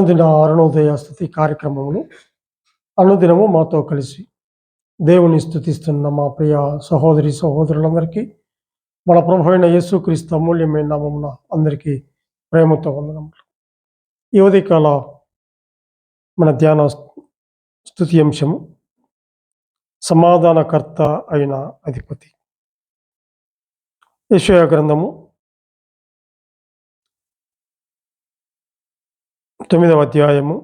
అనుదిన అరుణోదయ స్థుతి కార్యక్రమంలో అనుదినము మాతో కలిసి దేవుని స్థుతిస్తున్న మా ప్రియ సహోదరి సహోదరులందరికీ మన ప్రభు అయిన యేసుక్రీస్తు అమూల్యమైన నామమున అందరికీ ప్రేమతో వందనములు. ఈ ఉదయకాల మన ధ్యాన స్థుతి అంశము సమాధానకర్త అయిన అధిపతి. యెషయా గ్రంథము తొమ్మిదవ అధ్యాయము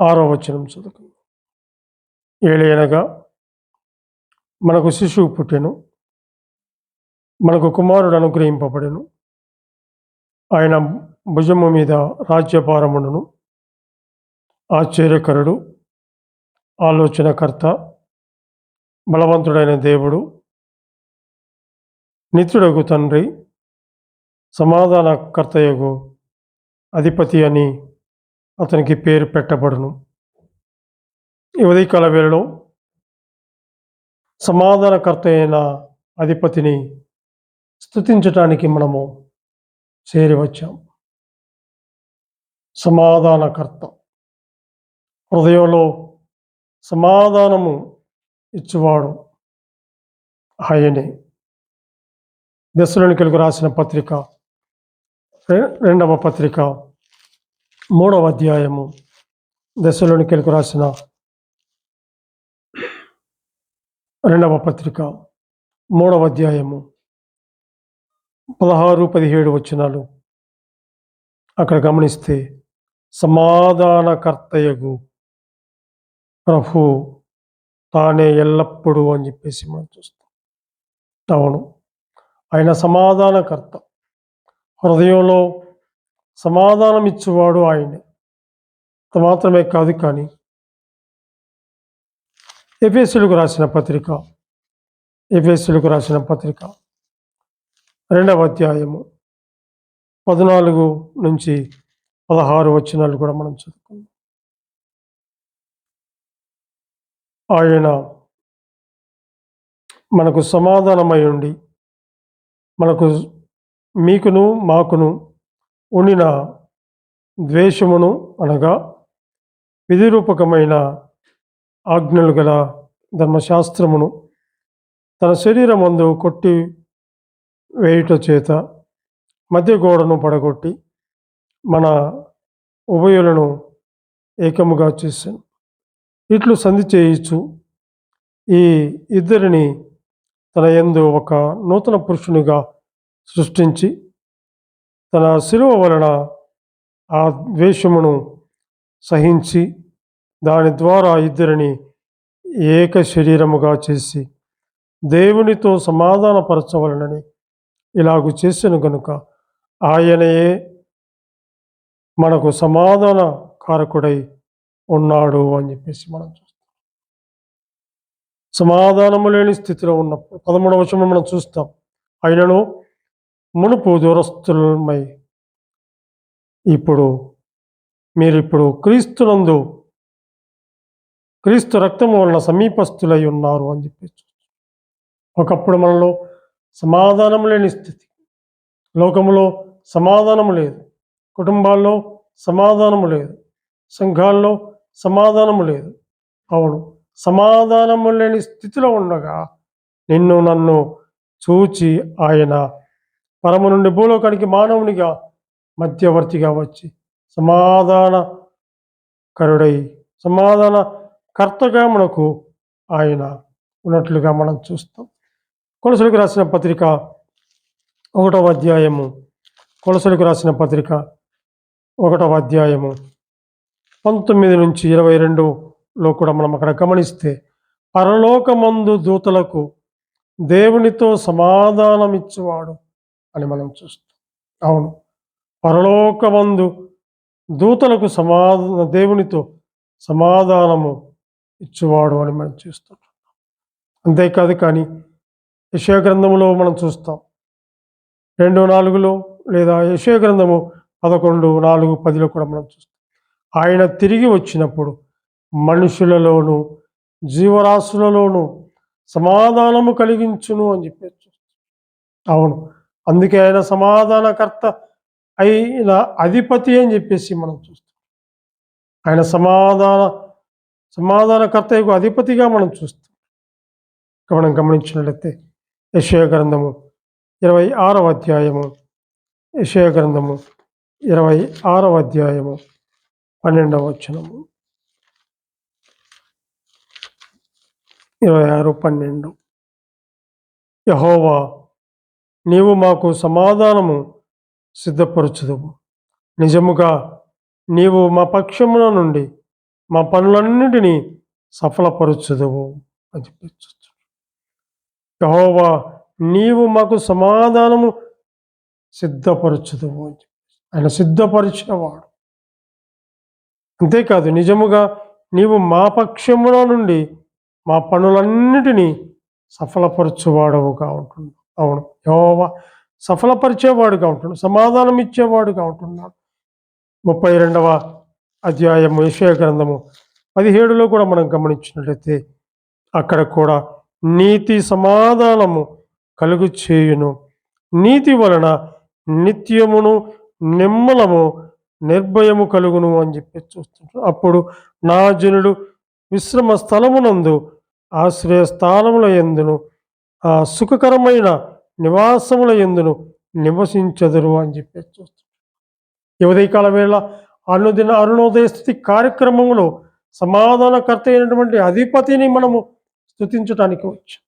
ఆరో వచనం చదువుకుందాం. ఏలయనగా మనకు శిశువు పుట్టెను మనకు కుమారుడు అనుగ్రహింపబడెను ఆయన భుజము మీద రాజ్యభారమును ఆశ్చర్యకరుడు ఆలోచనకర్త బలవంతుడైన దేవుడు నిత్యుడగు తండ్రి సమాధానకర్తయగు అధిపతి అని అతనికి పేరు పెట్టబడును. ఈ ఉదయకాల వేళలో సమాధానకర్త అయిన అధిపతిని స్థుతించటానికి మనము చేరి వచ్చాం సమాధానకర్త. హృదయంలో సమాధానము ఇచ్చువాడు ఆయనే. దశలోనికలకు రాసిన పత్రిక రెండవ పత్రిక మూడవ అధ్యాయము దశలోని కెలకు రాసిన రెండవ పత్రిక మూడవ అధ్యాయము పదహారు పదిహేడు వచనాలు. అక్కడ గమనిస్తే సమాధానకర్తయగు ప్రభు తానే ఎల్లప్పుడూ అని చెప్పేసి మనం చూస్తాం. అవును ఆయన సమాధానకర్త. హృదయంలో సమాధానం ఇచ్చేవాడు ఆయనే. అంత మాత్రమే కాదు కానీ ఎఫ్ఎస్సీలకు రాసిన పత్రిక ఎఫ్ఎస్సీలకు రాసిన పత్రిక రెండవ అధ్యాయము పద్నాలుగు నుంచి పదహారు వచనాలు కూడా మనం చదువుకుందాం. ఆయన మనకు సమాధానమై ఉండి మనకు మీకును మాకును ఉండిన ద్వేషమును అనగా విధిరూపకమైన ఆజ్ఞలు గల ధర్మశాస్త్రమును తన శరీరమందు కొట్టి వేయుట చేత మధ్య గోడను పడగొట్టి మన ఉభయులను ఏకముగా చేశాను. ఇట్లు సంధి చేయించు. ఈ ఇద్దరిని తన యందు ఒక నూతన పురుషునిగా సృష్టించి తన శిలువ వలన ఆ ద్వేషమును సహించి దాని ద్వారా ఇద్దరిని ఏక శరీరముగా చేసి దేవునితో సమాధానపరచవలనని ఇలాగు చేసిన గనుక ఆయనయే మనకు సమాధాన కారకుడై ఉన్నాడు అని చెప్పేసి మనం చూస్తాం. సమాధానము లేని స్థితిలో ఉన్నప్పుడు పదమూడవ వచనం మనం చూస్తాం. ఆయనను మునుపు దూరస్తులమై ఇప్పుడు మీరు ఇప్పుడు క్రీస్తునందు క్రీస్తు రక్తము వలన సమీపస్తులై ఉన్నారు అని చెప్పి ఒకప్పుడు మనలో సమాధానం లేని స్థితి. లోకములో సమాధానము లేదు. కుటుంబాల్లో సమాధానము లేదు. సంఘాల్లో సమాధానము లేదు. అవును సమాధానము లేని స్థితిలో ఉండగా నిన్ను నన్ను చూచి ఆయన పరము నుండి భూలోకానికి మానవునిగా మధ్యవర్తిగా వచ్చి సమాధాన కరుడై సమాధాన కర్తగా మనకు ఆయన ఉన్నట్లుగా మనం చూస్తాం. కొలసలకు రాసిన పత్రిక ఒకటవ అధ్యాయము. కొలసలకు రాసిన పత్రిక ఒకటవ అధ్యాయము. పంతొమ్మిది నుంచి ఇరవై రెండులో కూడా మనం అక్కడ గమనిస్తే పరలోకమందు దూతలకు దేవునితో సమాధానమిచ్చువాడు. అని మనం చూస్తాం. అవును. పరలోకమందు దూతలకు సమాధాన దేవునితో సమాధానము ఇచ్చువాడు అని మనం చూస్తుంటాం అంతేకాదు కానీ యశయ గ్రంథములో మనం చూస్తాం. రెండు నాలుగులో లేదా యశయ గ్రంథము పదకొండు నాలుగు పదిలో కూడా మనం చూస్తాం. ఆయన తిరిగి వచ్చినప్పుడు మనుషులలోను జీవరాశులలోను సమాధానము కలిగించును అని చెప్పి చూస్తాం. అవును. అందుకే ఆయన సమాధానకర్త అయిన అధిపతి అని చెప్పేసి మనం చూస్తాం. ఆయన సమాధాన సమాధానకర్త యొక్క అధిపతిగా మనం చూస్తాం. ఇక మనం గమనించినట్లయితే యశయ గ్రంథము ఇరవై ఆరవ అధ్యాయము యశయ గ్రంథము ఇరవై ఆరవ అధ్యాయము పన్నెండవ వచనము. ఇరవై ఆరు పన్నెండు. యహోవా నీవు మాకు సమాధానము సిద్ధపరచుదువు. నిజముగా నీవు మా పక్షమున నుండి మా పనులన్నిటినీ సఫలపరచుదువు అని చెప్పచ్చు. యహోవా నీవు మాకు సమాధానము సిద్ధపరచుదువు అని ఆయన సిద్ధపరిచినవాడు. అంతేకాదు నిజముగా నీవు మా పక్షమున నుండి మా పనులన్నిటినీ సఫలపరచువాడవుగా ఉంటున్నావు. అవును. యహోవా సఫలపరిచేవాడుగా ఉంటున్నాడు. సమాధానం ఇచ్చేవాడుగా ఉంటున్నాడు. ముప్పై రెండవ అధ్యాయము విషయ గ్రంథము పదిహేడులో కూడా మనం గమనించినట్లయితే అక్కడ కూడా నీతి సమాధానము కలుగు చేయును. నీతి వలన నిత్యమును నిమ్మలము నిర్భయము కలుగును అని చెప్పి చూస్తుంటారు. అప్పుడు నా జనుడు విశ్రమ స్థలమునందు ఆశ్రయ స్థానముల ఎందును ఆ సుఖకరమైన నివాసముల ఎందును నివసించదురు అని చెప్పి చూస్తున్నాం ఈ ఉదయకాల వేళ అనుదిన అరుణోదయ స్థితి కార్యక్రమంలో సమాధానకర్త అయినటువంటి అధిపతిని మనము స్థుతించడానికి వచ్చాం.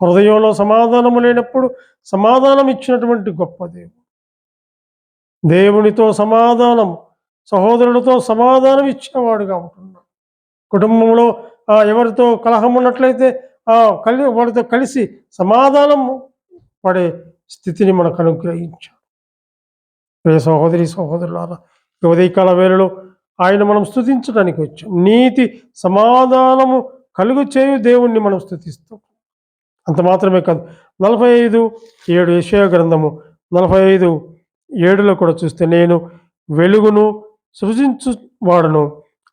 హృదయంలో సమాధానము లేనప్పుడు సమాధానం ఇచ్చినటువంటి గొప్ప దేవుడు. దేవునితో సమాధానం సహోదరులతో సమాధానం ఇచ్చేవాడుగా ఉంటున్నాడు. కుటుంబంలో ఎవరితో కలహం ఉన్నట్లయితే కలి వాడితో కలిసి సమాధానం పడే స్థితిని మనకు అనుగ్రహించాడు. ప్రియ సహోదరి సహోదరులారా ఉదయకాల వేళలో ఆయన మనం స్థుతించడానికి వచ్చాం. నీతి సమాధానము కలుగు చేయు దేవుణ్ణి మనం స్థుతిస్తాం అంత మాత్రమే కాదు నలభై ఐదు ఏడు యశయ గ్రంథము నలభై ఐదు ఏడులో కూడా చూస్తే నేను వెలుగును సృజించు వాడను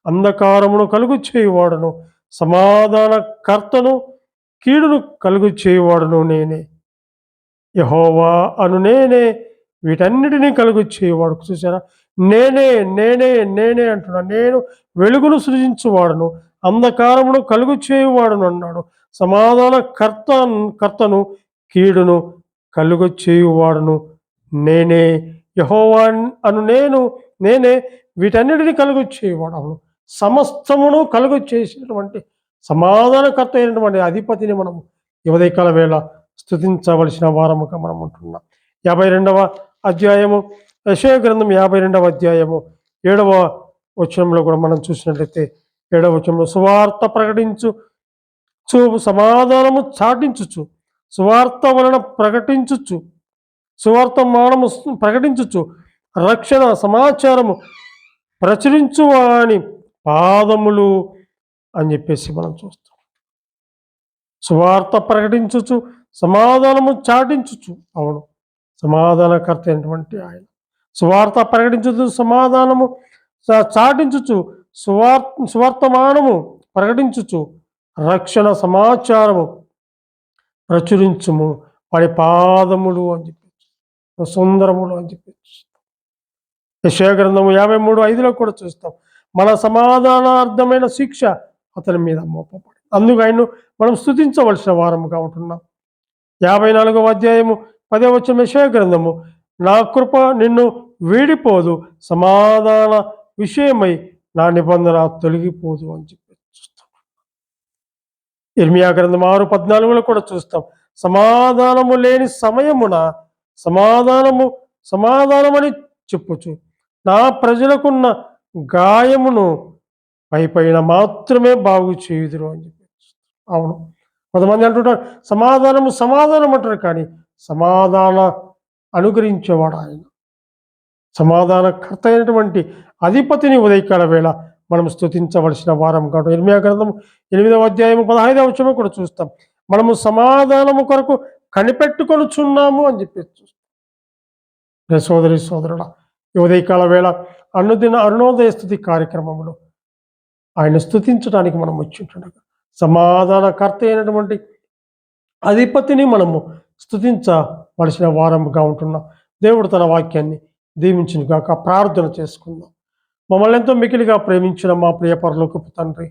అంధకారమును కలుగు చేయువాడను సమాధాన కర్తను కీడును కలుగు చేయువాడను నేనే. యహోవా అను నేనే వీటన్నిటినీ కలుగు చేయవాడు చూసారా నేనే నేనే నేనే అంటున్నా. నేను వెలుగును సృజించువాడును అంధకారమును కలుగు చేయువాడును అన్నాడు. సమాధాన కర్త కర్తను కీడును కలుగు చేయువాడును నేనే. యహోవా అను నేను నేనే వీటన్నిటిని కలుగు చేయవాడు అవును సమస్తమును కలుగు చేసినటువంటి సమాధానకర్త అయినటువంటి అధిపతిని మనం యువదయకాల వేళ స్థుతించవలసిన వారముగా మనం ఉంటున్నాం. యాభై రెండవ అధ్యాయము యశయ గ్రంథం యాభై రెండవ అధ్యాయము ఏడవ వచనంలో కూడా మనం చూసినట్లయితే ఏడవ వచనంలో సువార్త ప్రకటించు చు సమాధానము చాటించుచు సువార్త వలన ప్రకటించుచు సువార్తమానము ప్రకటించుచు రక్షణ సమాచారము ప్రచురించు వాని పాదములు అని చెప్పేసి మనం చూస్తాం. సువార్త ప్రకటించచ్చు సమాధానము చాటించచ్చు అవును. సమాధానకర్త అయినటువంటి ఆయన. సువార్త ప్రకటించచ్చు సమాధానము చాటించచ్చు సువార్ సువర్తమానము ప్రకటించచ్చు రక్షణ సమాచారము ప్రచురించుము. వాడి పాదములు అని చెప్పచ్చు. సుందరములు అని చెప్పచ్చు. యశోగ్రంథము యాభై మూడు ఐదులో కూడా చూస్తాం. మన సమాధానార్థమైన శిక్ష అతని మీద మోపబడి. అందుకు ఆయన్ను మనం స్థుతించవలసిన వారముగా ఉంటున్నాం. యాభై నాలుగవ అధ్యాయము పదే వచ్చిన విషయ గ్రంథము నా కృప నిన్ను వీడిపోదు సమాధాన విషయమై నా నిబంధన తొలగిపోదు అని చెప్పి చూస్తాం. ఇర్మియా గ్రంథం ఆరు పద్నాలుగులో కూడా చూస్తాం. సమాధానము లేని సమయమున సమాధానము సమాధానమని చెప్పుచు నా ప్రజలకున్న గాయమును పై పైన మాత్రమే బాగు చేయుదురు అని చెప్పి. అవును. కొంతమంది అంటుంటారు సమాధానము సమాధానం అంటారు కానీ సమాధాన అనుగ్రహించేవాడు ఆయన. సమాధానకర్త అయినటువంటి అధిపతిని ఉదయకాల వేళ మనం స్తుతించవలసిన వారం కాదు ఎనిమిదవ గ్రంథం ఎనిమిదవ అధ్యాయము పదహైదవ వచ్చము కూడా చూస్తాం. మనము సమాధానము కొరకు కనిపెట్టుకొనుచున్నాము అని చెప్పి చూస్తాం. సోదరి సోదరుడ ఈ ఉదయకాల వేళ అనుదిన అరుణోదయ స్థుతి కార్యక్రమంలో ఆయన స్థుతించడానికి మనం వచ్చి ఉంటుండగా. సమాధానకర్త అయినటువంటి అధిపతిని మనము స్థుతించవలసిన వారముగా ఉంటున్నాం. దేవుడు తన వాక్యాన్ని దీవించిన గాక ప్రార్థన చేసుకుందాం. మమ్మల్ని ఎంతో మికిలిగా ప్రేమించిన మా ప్రియ పరలోకపు తండ్రి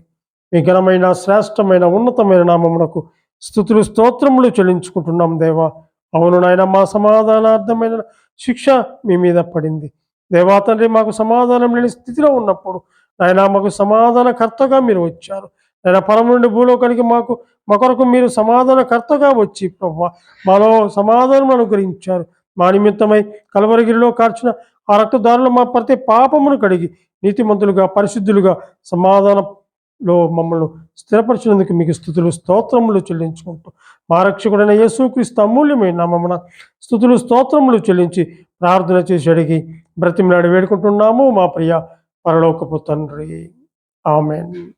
మీ ఘనమైన శ్రేష్టమైన ఉన్నతమైన నామమునకు స్థుతులు స్తోత్రములు చెల్లించుకుంటున్నాం దేవా. అవును నాయన మా సమాధానార్థమైన శిక్ష మీ మీద పడింది. దేవా తండ్రి మాకు సమాధానం లేని స్థితిలో ఉన్నప్పుడు ఆయన మాకు సమాధానకర్తగా మీరు వచ్చారు. ఆయన పరం నుండి భూలోకానికి మాకు మా కొరకు మీరు సమాధానకర్తగా వచ్చి ప్రభు మాలో సమాధానం అనుగ్రహించారు. మా నిమిత్తమై కలవరగిరిలో కార్చిన ఆ రక్తదారులు మా ప్రతి పాపమును కడిగి నీతిమంతులుగా పరిశుద్ధులుగా సమాధానంలో మమ్మల్ని స్థిరపరిచినందుకు మీకు స్థుతులు స్తోత్రములు చెల్లించుకుంటూ మా రక్షకుడైన యేసుక్రీస్తు అమూల్యమైన మమ్మన స్థుతులు స్తోత్రములు చెల్లించి ప్రార్థన చేసి అడిగి బ్రతిమలాడి వేడుకుంటున్నాము మా ప్రియ పరలోకపు తండ్రి. ఆమెన్.